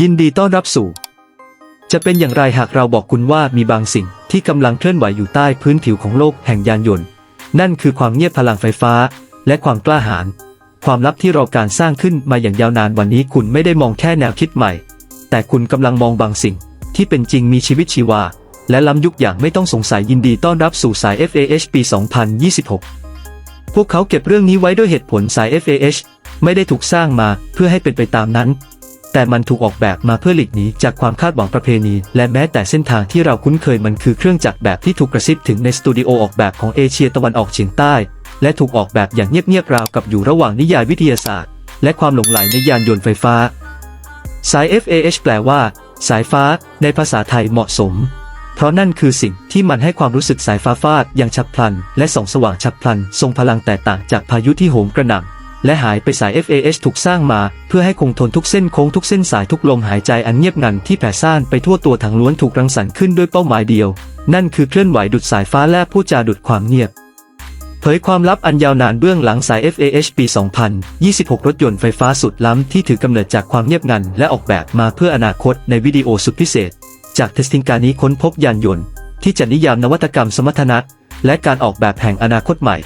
ยินดีต้อนรับสู่ จะเป็นอย่างไรหากเราบอกคุณว่ามีบางสิ่งที่กำลังเคลื่อนไหวอยู่ใต้พื้นผิวของโลกแห่งยานยนต์ นั่นคือความเงียบพลังไฟฟ้า และความกล้าหาญความลับที่เรอการสร้างขึ้นมาอย่างยาวนานวันนี้คุณไม่ได้มองแค่แนวคิดใหม่ แต่คุณกำลังมองบางสิ่ง ที่เป็นจริงมีชีวิตชีวา และล้ำยุคอย่างไม่ต้องสงสัยยินดีต้อนรับสู่สาย FAH ปี 2026 พวกเขาเก็บเรื่องนี้ไว้ด้วยเหตุผลสาย FAH ไม่ได้ถูกสร้างมาเพื่อให้เป็นไปตามนั้น แต่มันถูกออกแบบมาเพื่อหลีกหนีจากความคาดหวังประเพณี และแม้แต่เส้นทางที่เราคุ้นเคยมันคือเครื่องจักรแบบที่ถูกกระซิบถึงในสตูดิโอออกแบบของเอเชียตะวันออกเฉียงใต้ และถูกออกแบบอย่างเงียบๆราวกับอยู่ระหว่างนิยายวิทยาศาสตร์ และความหลงไหลในยานยนต์ไฟฟ้า สาย FAH แปลว่า สายฟ้า ในภาษาไทยเหมาะสม เพราะนั่นคือสิ่งที่มันให้ความรู้สึกสายฟ้าฟาดอย่างฉับพลัน และส่องสว่างฉับพลัน ทรงพลังแตกต่างจากพายุที่โหมกระหน่ำ และหายไปสาย FAH ถูกสร้างมา เพื่อให้คงทนทุกเส้นโค้งทุกเส้นสายทุกลมหายใจอันเงียบงันที่แผ่ซ่านไปทั่วตัวถังล้วนถูกรังสรรค์ขึ้นด้วยเป้าหมายเดียว นั่นคือเคลื่อนไหวดุดสายฟ้าแลบผู้จาดุดความเงียบเผยความลับอันยาวนานเบื้องหลังสาย FAH ปี 2026 รถยนต์ไฟฟ้าสุดล้ำที่ถือกำเนิดจากความเงียบงันและออกแบบมาเพื่ออนาคตในวิดีโอสุดพิเศษ จากเทสติงการนี้ค้นพบยานยนต์ ที่จะนิยามนวัตกรรมสมรรถนะและการออกแบบแห่งอนาคตใหม่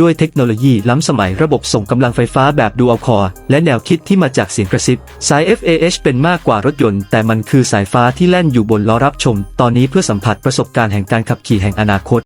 ด้วยเทคโนโลยีล้ำสมัยระบบส่งกำลังไฟฟ้าแบบดูอัลคอร์และแนวคิดที่มาจากเสียงกระซิบ สาย FAH เป็นมากกว่ารถยนต์ แต่มันคือสายฟ้าที่แล่นอยู่บนล้อรับชม ตอนนี้เพื่อสัมผัสประสบการณ์แห่งการขับขี่แห่งอนาคต